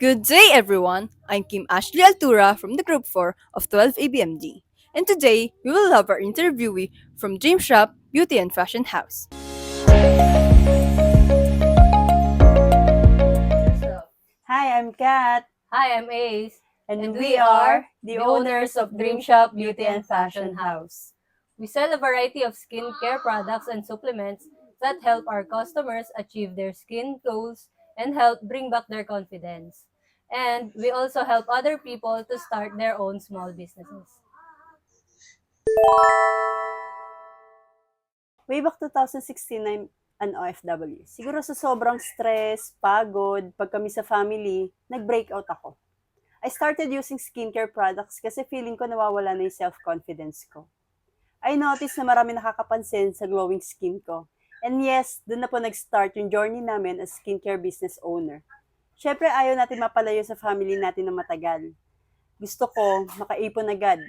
Good day, everyone. I'm Kim Ashley Altura from the Group 4 of 12 ABMD. And today, we will have our interviewee from Dream Shop Beauty and Fashion House. Hi, I'm Kat, Hi, I'm Ace, and, And we we are are the owners of Dream Shop Beauty and Fashion House. We sell a variety of skincare products and supplements that help our customers achieve their skin goals and help bring back their confidence. And we also help other people to start their own small businesses. Way back 2016, I'm an OFW. Siguro sa sobrang stress, pagod, pag kami sa family, nag-breakout ako. I started using skincare products kasi feeling ko nawawala na yung self-confidence ko. I noticed na marami nakakapansin sa glowing skin ko. And yes, doon na po nag-start yung journey namin as skincare business owner. Siyempre, ayaw natin mapalayo sa family natin na matagal. Gusto ko makaipon agad.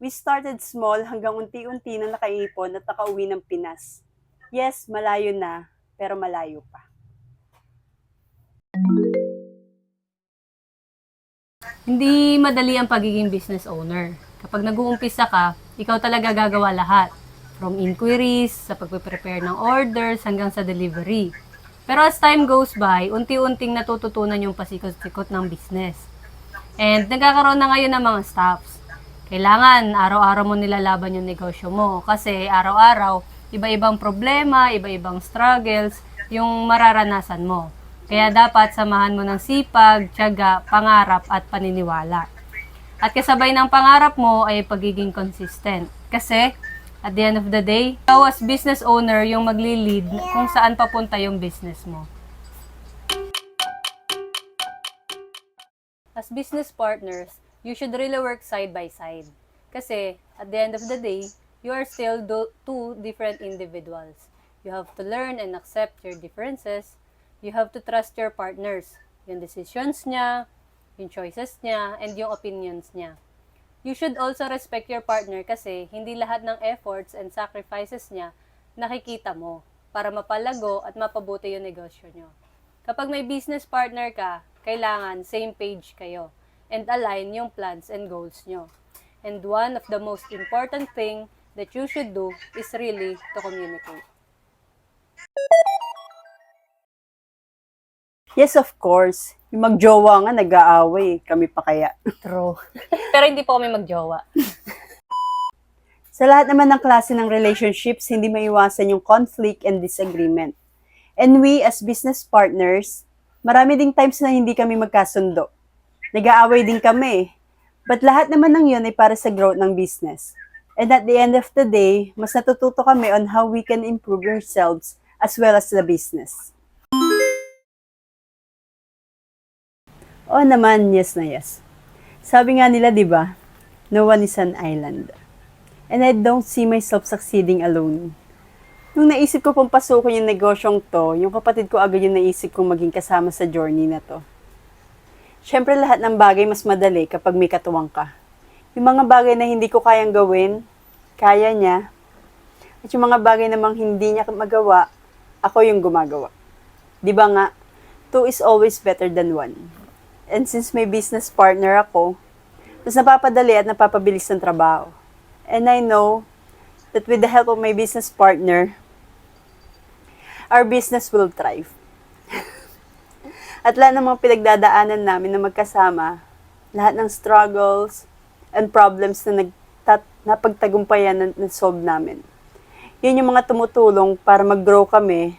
We started small hanggang unti-unti na nakaipon at nakauwi ng Pinas. Yes, malayo na, pero malayo pa. Hindi madali ang pagiging business owner. Kapag nag-uumpisa ka, ikaw talaga gagawa lahat. From inquiries, sa pagpe-prepare ng orders, hanggang sa delivery. Pero as time goes by, unti-unting natututunan yung pasikot-sikot ng business. And nagkakaroon na ngayon ng mga staffs. Kailangan araw-araw mo nilalaban yung negosyo mo kasi araw-araw iba-ibang problema, iba-ibang struggles yung mararanasan mo. Kaya dapat samahan mo ng sipag, tiyaga, pangarap at paniniwala. At kasabay ng pangarap mo ay pagiging consistent. Kasi at the end of the day, ikaw as business owner yung magli-lead kung saan papunta yung business mo. As business partners, you should really work side by side. Kasi at the end of the day, you are still do- two different individuals. You have to learn and accept your differences. You have to trust your partners, yung decisions niya, yung choices niya, and yung opinions niya. You should also respect your partner kasi hindi lahat ng efforts and sacrifices niya nakikita mo para mapalago at mapabuti yung negosyo nyo. Kapag may business partner ka, kailangan same page kayo and align yung plans and goals nyo. And one of the most important thing that you should do is really to communicate. Yes, of course. Yung magjowa nga, nag-aaway. Kami pa kaya. True. Pero hindi po kami magjowa. Sa lahat naman ng klase ng relationships, hindi maiwasan yung conflict and disagreement. And we, as business partners, marami ding times na hindi kami magkasundo. Nag-aaway din kami. But lahat naman ng yun ay para sa growth ng business. And at the end of the day, mas natututo kami on how we can improve ourselves as well as the business. Oo naman, yes na yes. Sabi nga nila, di ba, no one is an island. And I don't see myself succeeding alone. Nung naisip ko pong pasukin yung negosyong to, yung kapatid ko agad yung naisip kong maging kasama sa journey na to. Siyempre lahat ng bagay mas madali kapag may katuwang ka. Yung mga bagay na hindi ko kayang gawin, kaya niya. At yung mga bagay namang hindi niya magawa, ako yung gumagawa. Di ba nga, two is always better than one. And since may business partner ako, mas napapadali at napapabilis ng trabaho. And I know that with the help of my business partner, our business will thrive. at lahat ng mga pinagdadaanan namin na magkasama, lahat ng struggles and problems na nagtat napagtagumpayan na na-solve namin. Yun yung mga tumutulong para mag-grow kami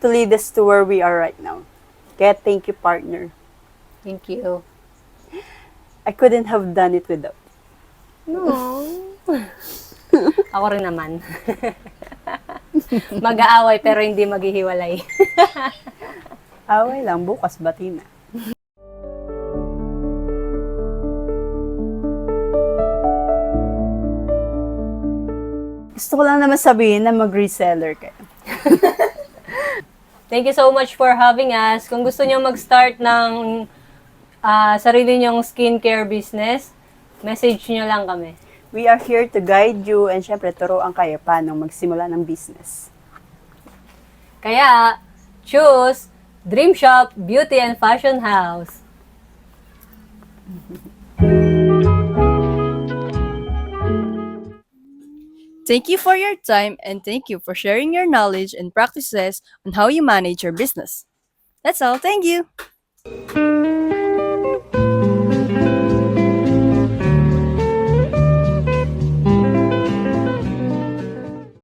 to lead us to where we are right now. Kaya thank you, partner. Thank you. I couldn't have done it without. No. Ako rin naman. Mag-aaway pero hindi maghihiwalay. Away lang, bukas bati na. Gusto ko lang naman sabihin na mag-reseller kayo. Thank you so much for having us. Kung gusto niyo mag-start ng ah, sarili niyong skincare business, message niyo lang kami. We are here to guide you and syempre turuan kayo paano magsimula ng business. Kaya, choose Dream Shop Beauty and Fashion House. Thank you for your time and thank you for sharing your knowledge and practices on how you manage your business. That's all. Thank you.